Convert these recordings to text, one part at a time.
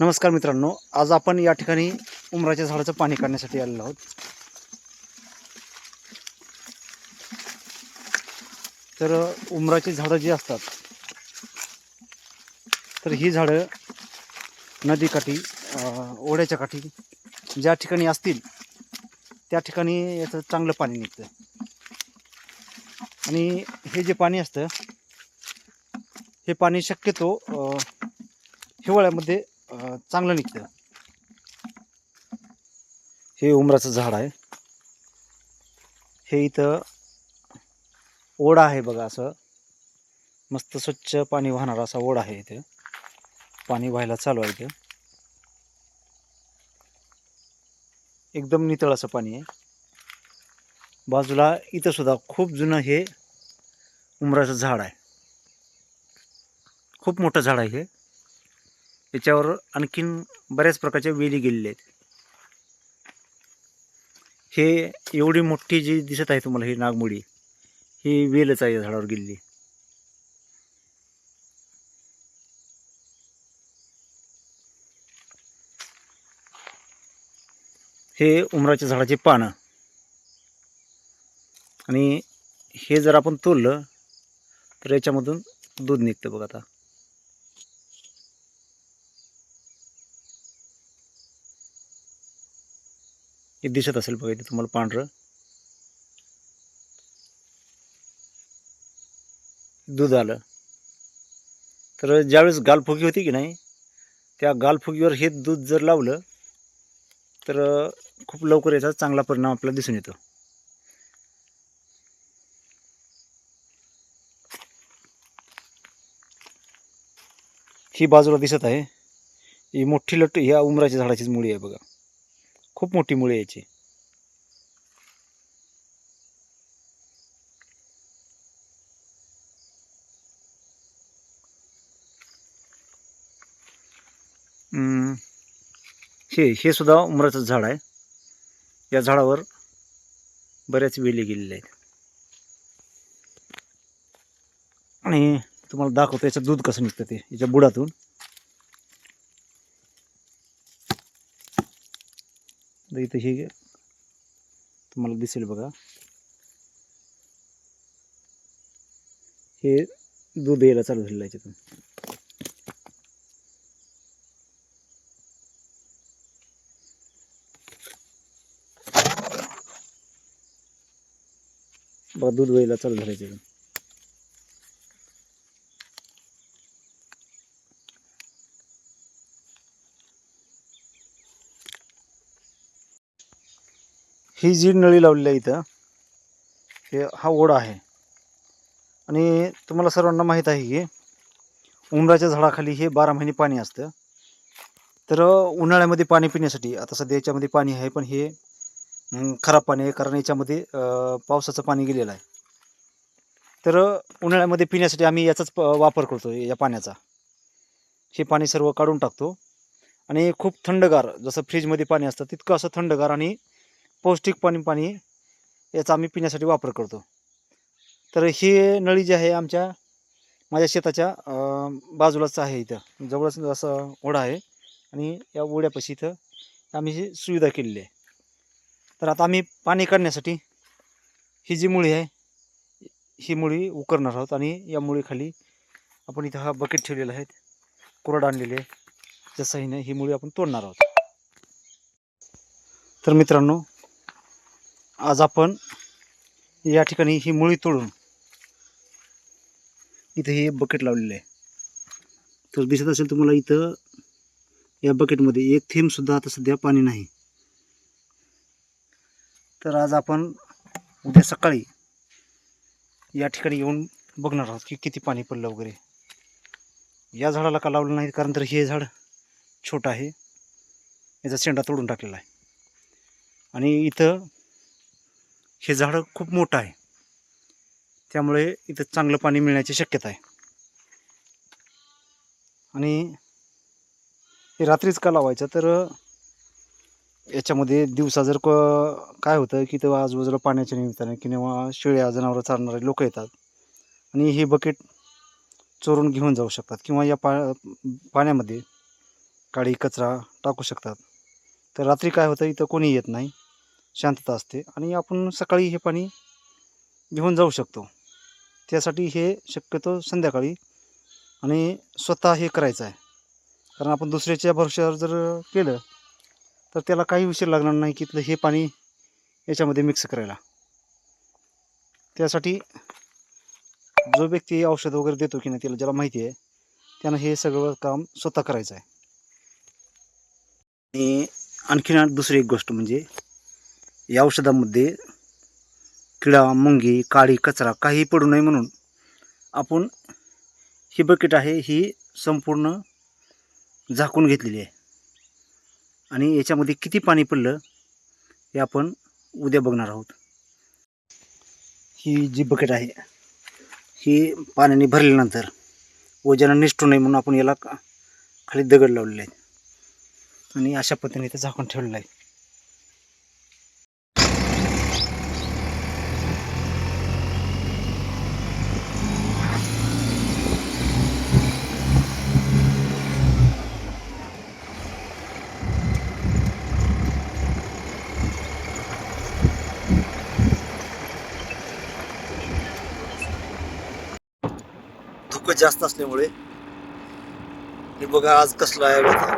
नमस्कार मित्रांनो आज आपण या ठिकाणी उमराच्या झाडाचं पाणी काढण्यासाठी आलेलो आहोत. तर उमराची झाडं जी असतात तर ही झाडं नदीकाठी अं, ओढ्याच्या काठी ज्या ठिकाणी असतील त्या ठिकाणी याचं चांगलं पाणी निघतं. आणि हे जे पाणी असतं हे पाणी शक्यतो अं, हिवाळ्यामध्ये चांगलं निघतं. हे उमराचं झाड आहे. हे इथं ओढा आहे बघा असं. मस्त स्वच्छ पाणी वाहणारा असा ओढा आहे इथे. पाणी व्हायला चालू आहे इथे. एकदम नितळ असं पाणी आहे. बाजूला इथं सुद्धा खूप जुनं हे उमराचं झाड आहे. खूप मोठं झाड आहे हे. याच्यावर आणखीन बऱ्याच प्रकारच्या वेली गेलेल्या आहेत. हे एवढी मोठी जी दिसत आहे तुम्हाला ही नागमोडी ही वेलच आहे या झाडावर गेलेली. हे उमराच्या झाडाचे पानं. आणि हे जर आपण तोललं तर याच्यामधून दूध निघतं बघ आता. हे दिसत असेल बघा इथे तुम्हाला पांढरं. दूध आलं. तर ज्यावेळेस गालफुगी होती की नाही त्या गालफुगीवर हे दूध जर लावलं तर खूप लवकर याचा चांगला परिणाम आपल्याला दिसून येतो. ही बाजूला दिसत आहे. ही मोठी लट ह्या उमराच्या झाडाचीच मुळी आहे बघा. खूप मोठी मुळे याची. हे हे सुद्धा उमराचं झाड आहे. या झाडावर बऱ्याच वेली गेलेल्या आहेत. आणि तुम्हाला दाखवतो याचं दूध कसं निघतं ते याच्या बुडातून. तर इथं हे तुम्हाला दिसेल बघा. हे दूध यायला चालू झालेलं आहे याच्यातून बघा दूध व्हायला चालू झालं याच्यातून ही जी नळी लावलेली आहे इथं हे हा ओढा आहे. आणि तुम्हाला सर्वांना माहीत आहे की उमराच्या झाडाखाली हे बारा महिने पाणी असतं. तर उन्हाळ्यामध्ये पाणी पिण्यासाठी आता सध्या याच्यामध्ये पाणी आहे पण हे खराब पाणी आहे कारण याच्यामध्ये पावसाचं पाणी गेलेलं आहे. तर उन्हाळ्यामध्ये पिण्यासाठी आम्ही याचाच प- वापर करतो या पाण्याचा. हे पाणी सर्व काढून टाकतो. आणि खूप थंडगार जसं फ्रीजमध्ये पाणी असतं तितकं असं थंडगार आणि पौष्टिक पाणी पाणी याचा आम्ही पिण्यासाठी वापर करतो. तर ही नळी जी आहे आमच्या माझ्या शेताच्या बाजूलाच आहे इथं. जवळच असं ओढा आहे आणि या ओढ्यापाशी इथं आम्ही ही सुविधा केलेली आहे. तर आता आम्ही पाणी काढण्यासाठी ही जी मुळी आहे ही मुळी उकरणार आहोत आणि या मुळीखाली आपण इथं हा बकेट ठेवलेला आहे. कोरड आणलेली आहे. त्या ही मुळी आपण तोडणार आहोत. तर मित्रांनो आज आपण या ठिकाणी ही मुळी तोडून इथं हे बकेट लावलेलं आहे. तर दिसत असेल तुम्हाला इथं या बकेटमध्ये एक थेंबसुद्धा आता सध्या पाणी नाही. तर आज आपण उद्या सकाळी या ठिकाणी येऊन बघणार आहोत की किती पाणी पडलं वगैरे. या झाडाला का लावलं नाही? कारण तर हे झाड छोटं आहे. याचा शेंडा तोडून टाकलेला आहे. आणि इथं हे झाडं खूप मोठं आहे. त्यामुळे इथं चांगलं पाणी मिळण्याची शक्यता आहे. आणि हे रात्रीच का लावायचं? तर याच्यामध्ये दिवसा जर क काय होतं की तेव्हा आजूबाजूला पाण्याच्या निमित्ताने किंवा शेळ्या जनावरं चालणारे लोक येतात. आणि हे बकेट चोरून घेऊन जाऊ शकतात किंवा या पा पाण्यामध्ये काळी कचरा टाकू शकतात. तर रात्री काय होतं? इथं कोणी येत नाही. शांतता असते आणि आपण सकाळी हे पाणी घेऊन जाऊ शकतो. त्यासाठी हे शक्यतो संध्याकाळी आणि स्वतः हे करायचं आहे. कारण आपण दुसऱ्याच्या भरोश्यावर जर केलं तर त्याला काही उशीर लागणार नाही की हे पाणी याच्यामध्ये मिक्स करायला. त्यासाठी जो व्यक्ती औषध वगैरे देतो की नाही त्याला ज्याला माहिती आहे त्यानं हे सगळं काम स्वतः करायचं आहे. आणि आणखीन दुसरी एक गोष्ट म्हणजे या औषधामध्ये किडा मुंगी काळी कचरा काही पडू नये म्हणून आपण ही बकेट आहे ही संपूर्ण झाकून घेतलेली आहे. आणि याच्यामध्ये किती पाणी पडलं हे आपण उद्या बघणार आहोत. ही जी बकेट आहे ही पाण्याने भरल्यानंतर वजन निष्ठू नये म्हणून आपण याला खाली दगड लावलेले आहेत. आणि अशा पद्धतीने इथं झाकून ठेवलेलं आहे. जास्त असल्यामुळे. हे बघा आज कसलं आहे बघा.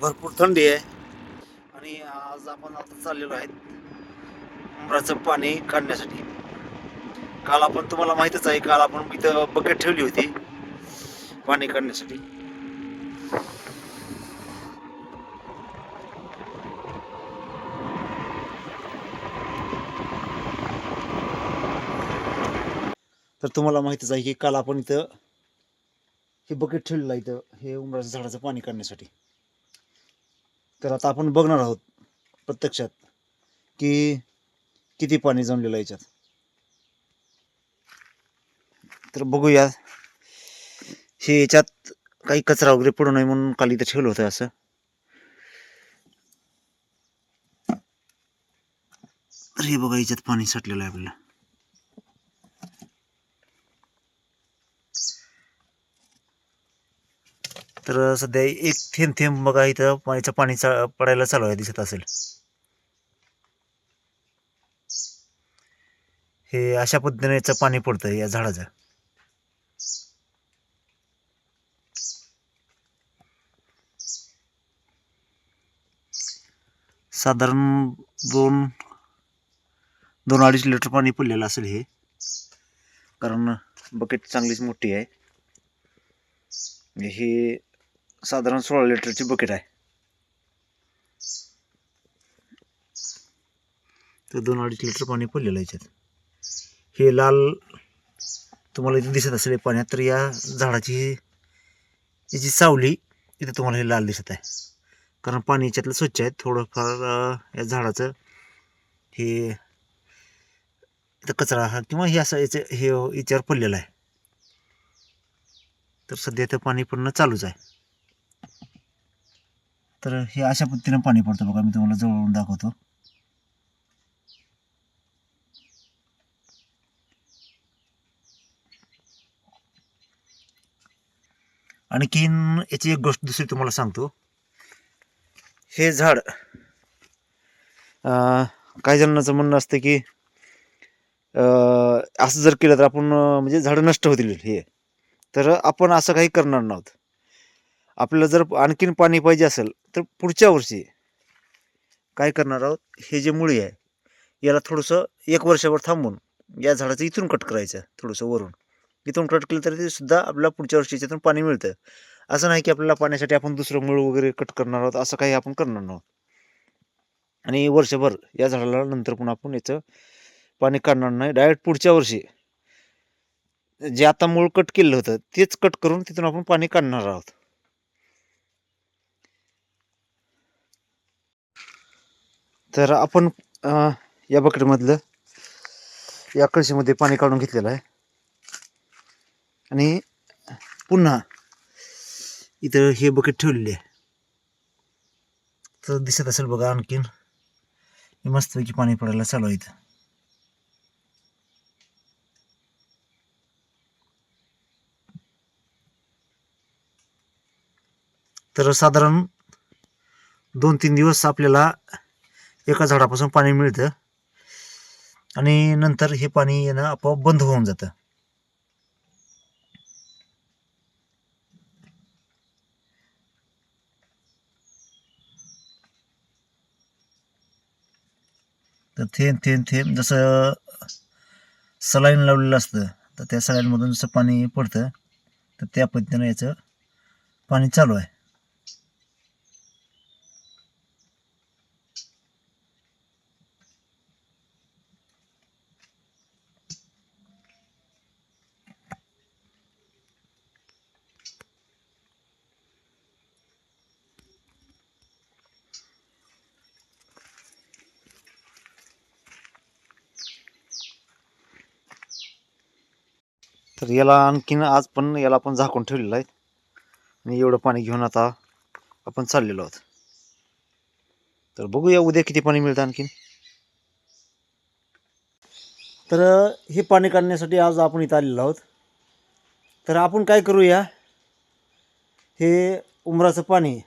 भरपूर थंडी आहे. आणि आज आपण आता चाललेलो आहे उमराचं पाणी काढण्यासाठी. काल आपण तुम्हाला माहितच आहे काल आपण इथं बकेट ठेवली होती. पाणी काढण्यासाठी. तर तुम्हाला माहितीच आहे की काल आपण इथं हे बकेट ठेवलेलं आहे इथं हे उमराच्या झाडाचं पाणी काढण्यासाठी. तर आता आपण बघणार आहोत प्रत्यक्षात की किती पाणी जमलेलं आहे याच्यात. तर बघूया. हे याच्यात काही कचरा वगैरे पडू नये म्हणून काल इथं ठेवलं होतं असं. हे बघा याच्यात पाणी साठलेलं आहे आपल्याला. तर सध्या एक थेंब थेंब बघा इथं पाण्याचं पाणी चा- पडायला चालू आहे दिसत असेल. हे अशा पद्धतीनेच पाणी पडतं या झाडाचं. साधारण दोन दोन अडीच लिटर पाणी पडलेलं असेल हे. कारण बकेट चांगलीच मोठी आहे. हे साधारण सोळा लिटरची बकेट आहे. तर दोन अडीच लिटर पाणी पडलेलं आहे याच्यात. हे लाल तुम्हाला इथे दिसत असेल पाण्यात तर या झाडाची याची सावली इथे तुम्हाला हे लाल दिसत आहे. कारण पाणी याच्यातलं स्वच्छ आहे थोडंफार या झाडाचं हे इथं कचरा हा किंवा हे असं याचं हे याच्यावर पडलेलं आहे. तर सध्या ते पाणी पडणं चालूच आहे. तर हे अशा पद्धतीनं पाणी पडतं बघा. मी तुम्हाला जवळून दाखवतो. आणखीन याची एक गोष्ट दुसरी तुम्हाला सांगतो. हे झाड अं, काही जणांचं म्हणणं असतं की अं, असं जर केलं तर आपण म्हणजे झाडं नष्ट होतील हे. तर आपण असं काही करणार नव्हतं. आपल्याला जर आणखीन पाणी पाहिजे असेल तर पुढच्या वर्षी काय करणार आहोत? हे जे मुळी आहे याला थोडंसं एक वर्षभर थांबून या झाडाचं इथून कट करायचं थोडंसं वरून. इथून कट केलं तरी ते सुद्धा आपल्याला पुढच्या वर्षी याच्यातून पाणी मिळतं. असं नाही की आपल्याला पाण्यासाठी आपण दुसरं मुळ वगैरे कट करणार आहोत असं काही आपण करणार नाहोत आणि वर्षभर या झाडाला नंतर पण आपण याचं पाणी काढणार नाही. डायरेक्ट पुढच्या वर्षी जे आता मूळ कट केलं होतं तेच कट करून तिथून आपण पाणी काढणार आहोत. तर आपण या बकेटमधलं या कळशीमध्ये पाणी काढून घेतलेलं आहे. आणि पुन्हा इथं हे बकेट ठेवलेली आहे. तर दिसत असेल बघा आणखीन. मस्तपैकी पाणी पडायला चालू आहे इथं. तर साधारण दोन तीन दिवस आपल्याला एका झाडापासून पाणी मिळतं. आणि नंतर हे पाणी येणं आपोआप बंद होऊन जातं. तर थेंब थेंब थेंब जसं सलाईन लावलेलं असतं तर त्या सलाईनमधून जसं पाणी पडतं तर त्या पद्धतीनं याचं पाणी चालू आहे. तर याला आणखीन आज पण याला आपण झाकून ठेवलेलं आहे. आणि एवढं पाणी घेऊन आता आपण चाललेलो आहोत. तर बघूया उद्या किती पाणी मिळतं आणखीन. तर हे पाणी काढण्यासाठी आज आपण इथं आलेलो आहोत. तर आपण काय करूया हे उमराचं पाणी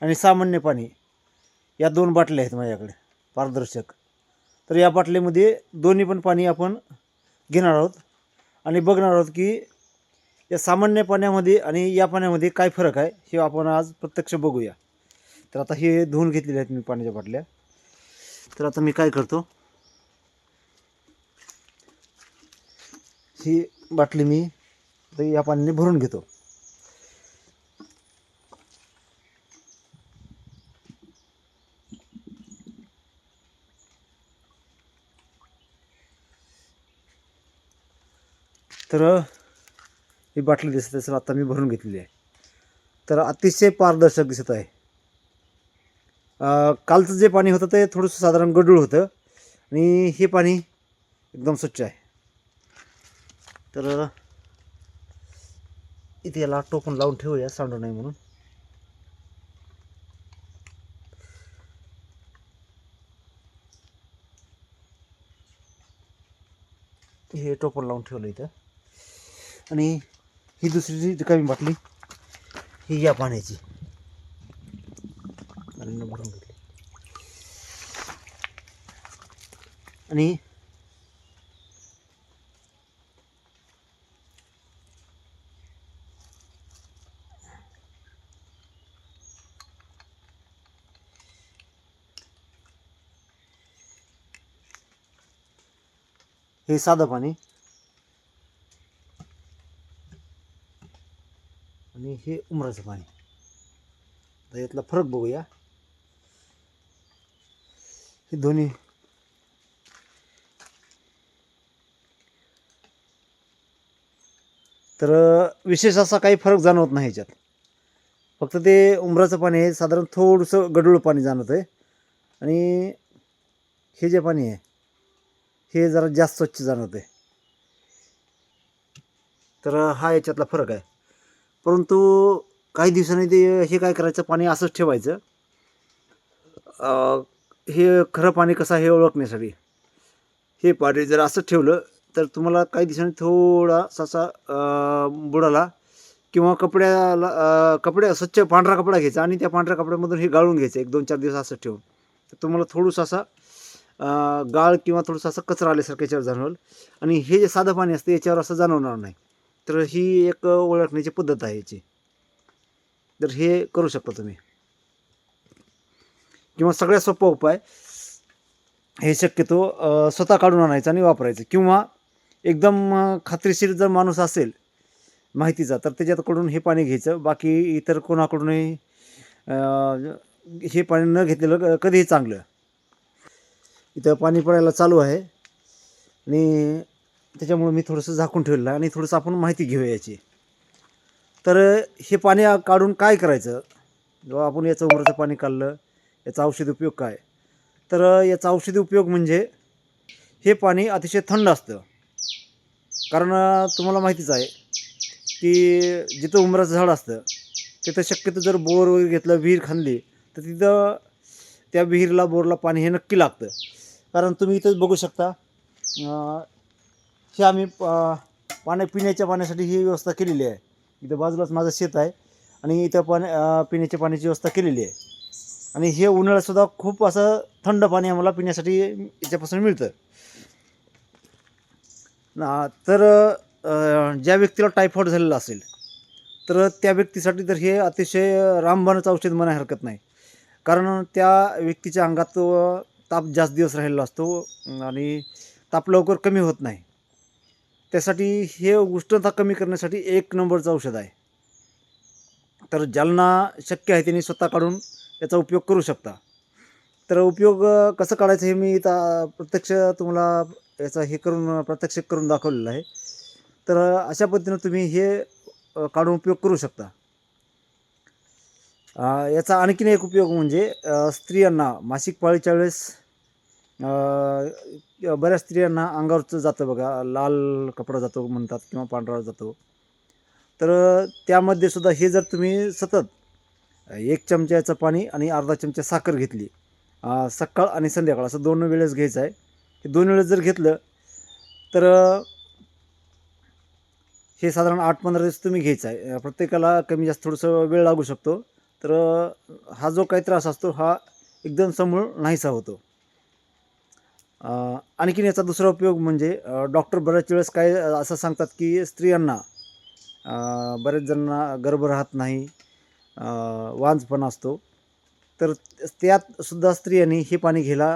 आणि सामान्य पाणी या दोन बाटल्या आहेत माझ्याकडे पारदर्शक. तर या बाटलीमध्ये दोन्ही पण पाणी आपण घेणार आहोत. आणि बघणार आहोत की या सामान्य पाण्यामध्ये आणि या पाण्यामध्ये काय फरक आहे हे आपण आज प्रत्यक्ष बघूया. तर आता हे धुवून घेतलेले आहेत मी पाण्याच्या बाटल्या. तर आता मी काय करतो ही बाटली मी या पाण्याने भरून घेतो. तर ही बाटली दिसत असेल आता मी भरून घेतलेली आहे. तर अतिशय पारदर्शक दिसत आहे. कालचं जे पाणी होतं ते थोडंसं साधारण गडूळ होतं आणि हे पाणी एकदम स्वच्छ आहे. तर इथे याला टोपण लावून ठेवूया सांडू नये म्हणून. हे टोपण लावून ठेवलं इथं. आणि ही दुसरी जी रिकामी बाटली ही या पाण्याची. भरून घेतली आणि हे साधं पाणी आणि हे उमराचं पाणी तर यातला फरक बघूया. हे दोन्ही तर विशेष असा काही फरक जाणवत नाही ह्याच्यात फक्त ते उमराचं पाणी आहे साधारण थोडंसं गडूळ पाणी जाणवत आहे. आणि हे जे पाणी आहे हे जरा जास्त स्वच्छ जाणवत आहे. तर हा याच्यातला फरक आहे. परंतु काही दिवसांनी ते हे काय करायचं पाणी असंच ठेवायचं. हे खरं पाणी कसं आहे हे ओळखण्यासाठी. हे पाणी जर असंच ठेवलं तर तुम्हाला काही दिवसांनी थोडासा असा बुडाला किंवा कपड्याला कपडे स्वच्छ पांढरा कपडा घ्यायचा आणि त्या पांढऱ्या कपड्यामधून हे गाळून घ्यायचं एक दोन चार दिवस असं ठेवून. तर तुम्हाला थोडंसं असा गाळ किंवा थोडंसं असं कचरा आल्यासारखं याच्यावर जाणवेल. आणि हे जे साधं पाणी असतं याच्यावर असं जाणवणार नाही. तर ही एक ओळखण्याची पद्धत आहे याची. तर हे करू शकता तुम्ही. किंवा सगळ्यात सोपा उपाय हे शक्यतो स्वतः काढून आणायचं आणि वापरायचं. किंवा एकदम खात्रीशीर जर माणूस असेल माहितीचा तर त्याच्याकडून हे पाणी घ्यायचं. बाकी इतर कोणाकडूनही हे पाणी न घेतलेलं कधीही चांगलं. इथं पाणी पडायला चालू आहे. आणि त्याच्यामुळं मी थोडंसं झाकून ठेवलेलं आहे आणि थोडंसं आपण माहिती घेऊया याची. तर हे पाणी काढून काय करायचं? जेव्हा आपण याचं उमराचं पाणी काढलं याचा औषधी उपयोग काय? तर याचा औषधी उपयोग म्हणजे हे पाणी अतिशय थंड असतं. कारण तुम्हाला माहितीच आहे की जिथं उमराचं झाड असतं तिथं शक्यतो जर बोर वगैरे घेतलं विहीर खांदली तर तिथं त्या विहिरीला बोरला पाणी हे नक्की लागतं. कारण तुम्ही इथंच बघू शकता हे आम्ही प- पाण्या पिण्याच्या पाण्यासाठी ही व्यवस्था केलेली आहे. इथं बाजूलाच माझं शेत आहे आणि इथं पाण्या पिण्याच्या पाण्याची व्यवस्था केलेली आहे. आणि हे उन्हाळ्यातसुद्धा खूप असं थंड पाणी आम्हाला पिण्यासाठी याच्यापासून मिळतं. ना तर ज्या व्यक्तीला टायफॉईड झालेला असेल तर त्या व्यक्तीसाठी तर हे अतिशय रामबाणाचं औषध म्हणाय हरकत नाही. कारण त्या व्यक्तीच्या अंगात ताप जास्त दिवस राहिलेला असतो आणि ताप लवकर कमी होत नाही. त्यासाठी हे उष्णता कमी करण्यासाठी एक नंबरचं औषध आहे. तर ज्यांना शक्य आहे त्यांनी स्वतः काढून याचा उपयोग करू शकता. तर उपयोग कसं काढायचं हे मी इथं प्रत्यक्ष तुम्हाला याचा हे करून प्रत्यक्ष करून दाखवलेलं आहे. तर अशा पद्धतीनं तुम्ही हे काढून उपयोग करू शकता. याचा आणखीन एक उपयोग म्हणजे स्त्रियांना मासिक पाळीच्या वेळेस बऱ्याच स्त्रियांना अंगावरचं जातं बघा. लाल कपडा जातो म्हणतात किंवा पांढरा जातो. तर त्यामध्ये सुद्धा हे जर तुम्ही सतत एक चमच्याचं पाणी आणि अर्धा चमचा साखर घेतली सकाळ आणि संध्याकाळ असं दोन वेळेस घ्यायचं आहे. हे दोन वेळेस जर घेतलं तर हे साधारण आठ पंधरा दिवस तुम्ही घ्यायचं आहे. प्रत्येकाला कमी जास्त थोडंसं वेळ लागू शकतो. तर हा जो काही त्रास असतो हा एकदम समूळ नाहीसा होतो. आणखीन याचा दुसरा उपयोग म्हणजे डॉक्टर बऱ्याच वेळेस काय असं सांगतात की स्त्रियांना बरेच जणांना गर्भ राहत नाही वांजपणा असतो. तर त्यात सुद्धा स्त्रियांनी हे पाणी घ्यायला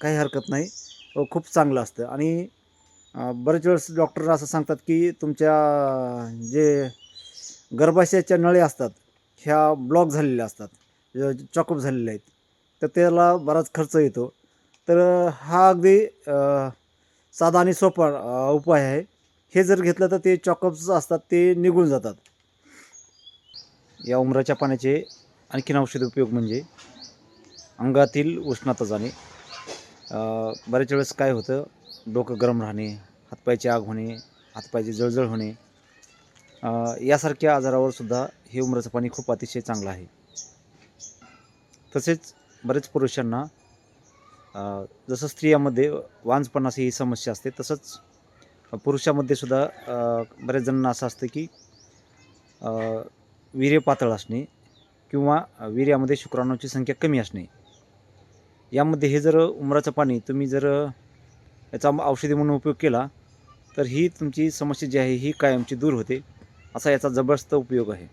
काही हरकत नाही. व खूप चांगलं असतं. आणि बरेच वेळेस डॉक्टर असं सांगतात की तुमच्या जे गर्भाशयाच्या नळे असतात ह्या ब्लॉक झालेल्या असतात चॉकअप झालेल्या आहेत. तर त्याला बराच खर्च येतो. तर हा अगदी साधा आणि सोपा उपाय आहे. हे जर घेतलं तर ते चॉकअप्स असतात ते निघून जातात. या उमराच्या पाण्याचे आणखीन औषधी उपयोग म्हणजे अंगातील उष्णता जाणे. बऱ्याच वेळेस काय होतं डोकं गरम राहणे हातपायची आग होणे हातपायची जळजळ होणे यासारख्या आजारावर सुद्धा हे उमराचं पाणी खूप अतिशय चांगलं आहे. तसेच बरेच पुरुषांना जसं स्त्रियामध्ये वांजपणाची ही समस्या असते तसंच पुरुषामध्ये सुद्धा बऱ्याच जणांना असं असतं की वीर्य पातळ असणे किंवा वीर्यामध्ये शुक्राणूची संख्या कमी असणे. यामध्ये हे जर उमराचं पाणी तुम्ही जर याचा औषधी म्हणून उपयोग केला तर ही तुमची समस्या जी आहे ही कायमची दूर होते असा याचा जबरदस्त उपयोग आहे.